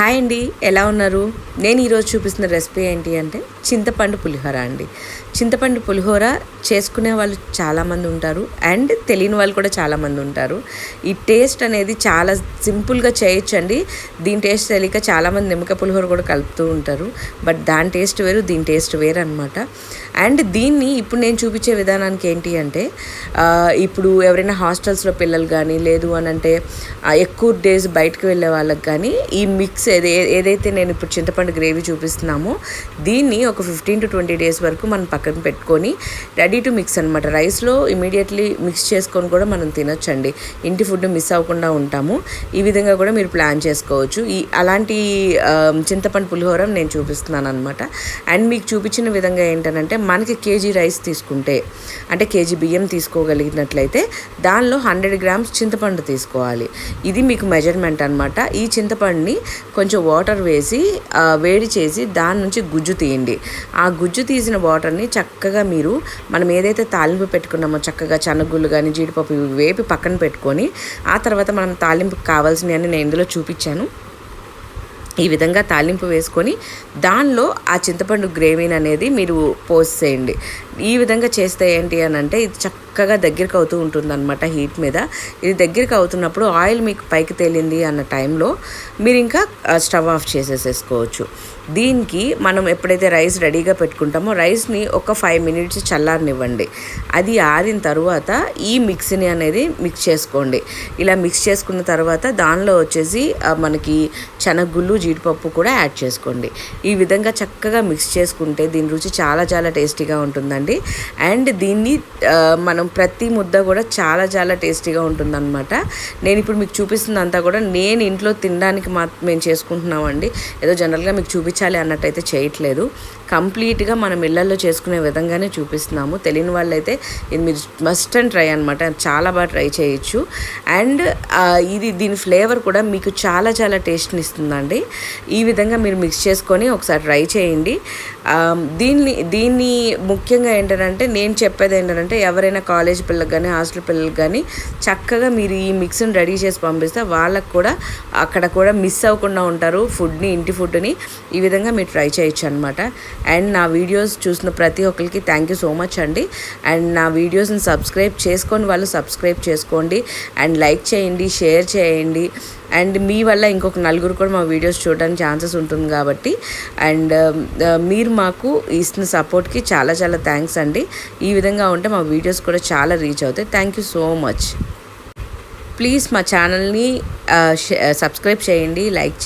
Hi అండి ఎలా ఉన్నారు? నేను ఈరోజు చూపిస్తున్న రెసిపీ ఏంటి అంటే చింతపండు పులిహోర అండి. చింతపండు పులిహోర చేసుకునే వాళ్ళు చాలామంది ఉంటారు. అండ్ తెలియని వాళ్ళు కూడా చాలామంది ఉంటారు. ఈ టేస్ట్ అనేది చాలా సింపుల్గా చేయొచ్చు అండి. దీని టేస్ట్ తెలియక చాలామంది నిమ్మకాయ పులిహోర కూడా కలుపుతూ ఉంటారు. బట్ దాని టేస్ట్ వేరు దీని టేస్ట్ వేరు అనమాట అండ్ దీన్ని ఇప్పుడు నేను చూపించే విధానానికి ఏంటి అంటే ఇప్పుడు ఎవరైనా హాస్టల్స్లో పిల్లలు కానీ లేదు అని అంటే ఎక్కువ డేస్ బయటకు వెళ్ళే వాళ్ళకి కానీ ఈ మిక్స్ ఏదైతే నేను ఇప్పుడు చింతపండు గ్రేవీ చూపిస్తున్నామో దీన్ని ఒక ఫిఫ్టీన్ టు ట్వంటీ డేస్ వరకు మనం పక్కన పెట్టుకొని రెడీ టు మిక్స్ అనమాట రైస్లో ఇమీడియట్లీ మిక్స్ చేసుకొని కూడా మనం తినొచ్చండి. ఇంటి ఫుడ్ మిస్ అవ్వకుండా ఉంటాము. ఈ విధంగా కూడా మీరు ప్లాన్ చేసుకోవచ్చు. ఈ అలాంటి చింతపండు పులిహోర నేను చూపిస్తున్నాను అనమాట అండ్ మీకు చూపించిన విధంగా ఏంటంటే మనకి కేజీ రైస్ తీసుకుంటే అంటే కేజీ బియ్యం తీసుకోగలిగినట్లయితే దానిలో హండ్రెడ్ గ్రామ్స్ చింతపండు తీసుకోవాలి. ఇది మీకు మెజర్మెంట్ అనమాట ఈ చింతపండుని కొంచెం వాటర్ వేసి వేడి చేసి దాని నుంచి గుజ్జు తీయండి. ఆ గుజ్జు తీసిన వాటర్ని చక్కగా మీరు మనం ఏదైతే తాలింపు పెట్టుకున్నామో చక్కగా చనగుళ్ళు కానీ జీడిపప్పు వేపి పక్కన పెట్టుకొని ఆ తర్వాత మనం తాలింపుకి కావాల్సినవి అని నేను ఇందులో చూపించాను. ఈ విధంగా తాలింపు వేసుకొని దానిలో ఆ చింతపండు గ్రేవీని అనేది మీరు పోసేయండి ఈ విధంగా చేస్తే ఏంటి అని అంటే ఇది చక్కగా దగ్గరికి అవుతూ ఉంటుంది అనమాట హీట్ మీద. ఇది దగ్గరికి అవుతున్నప్పుడు ఆయిల్ మీకు పైకి తేలింది అన్న టైంలో మీరు ఇంకా స్టవ్ ఆఫ్ చేసేసేసుకోవచ్చు. దీనికి మనం ఎప్పుడైతే రైస్ రెడీగా పెట్టుకుంటామో రైస్ని ఒక ఫైవ్ మినిట్స్ చల్లారనివ్వండి. అది ఆరిన తర్వాత ఈ మిక్సీని అనేది మిక్స్ చేసుకోండి. ఇలా మిక్స్ చేసుకున్న తర్వాత దానిలో వచ్చేసి మనకి శనగగుళ్ళు జీడిపప్పు కూడా యాడ్ చేసుకోండి. ఈ విధంగా చక్కగా మిక్స్ చేసుకుంటే దీని రుచి చాలా చాలా టేస్టీగా ఉంటుందండి. అండ్ దీన్ని మనం ప్రతి ముద్ద కూడా చాలా చాలా టేస్టీగా ఉంటుందన్నమాట. నేను ఇప్పుడు మీకు చూపిస్తుందంతా కూడా నేను ఇంట్లో తినడానికి మా మేము చేసుకుంటున్నామండి. ఏదో జనరల్గా మీకు చూపించాలి అన్నట్టయితే చేయట్లేదు. కంప్లీట్గా మనం ఇళ్ళలో చేసుకునే విధంగానే చూపిస్తున్నాము. తెలియని వాళ్ళైతే ఇది మీరు మస్ట్ అండ్ ట్రై అనమాట చాలా బాగా ట్రై చేయొచ్చు. అండ్ ఇది దీని ఫ్లేవర్ కూడా మీకు చాలా చాలా టేస్ట్ని ఇస్తుందండి. ఈ విధంగా మీరు మిక్స్ చేసుకొని ఒకసారి ట్రై చేయండి. దీన్ని దీన్ని ముఖ్యంగా ఏంటంటే నేను చెప్పేది ఏంటంటే ఎవరైనా కాలేజ్ పిల్లలకు కానీ హాస్టల్ పిల్లలకు కానీ చక్కగా మీరు ఈ మిక్స్ని రెడీ చేసి పంపిస్తే వాళ్ళకు కూడా అక్కడ కూడా మిస్ అవ్వకుండా ఉంటారు. ఫుడ్ని ఇంటి ఫుడ్ని. ఈ ఈ విధంగా మీరు ట్రై చేయొచ్చు అనమాట అండ్ నా వీడియోస్ చూసిన ప్రతి ఒక్కరికి థ్యాంక్ యూ సో మచ్ అండి. అండ్ నా వీడియోస్ని సబ్స్క్రైబ్ చేసుకొని వాళ్ళు సబ్స్క్రైబ్ చేసుకోండి. అండ్ లైక్ చేయండి షేర్ చేయండి. అండ్ మీ వల్ల ఇంకొక నలుగురు కూడా మా వీడియోస్ చూడడానికి ఛాన్సెస్ ఉంటుంది కాబట్టి. అండ్ um, uh, మీరు మాకు ఇస్తున్న సపోర్ట్కి చాలా చాలా థ్యాంక్స్ అండి. ఈ విధంగా ఉంటే మా వీడియోస్ కూడా చాలా రీచ్ అవుతాయి. Thank you so much please మా ఛానల్ని సబ్స్క్రైబ్ uh, uh, చేయండి లైక్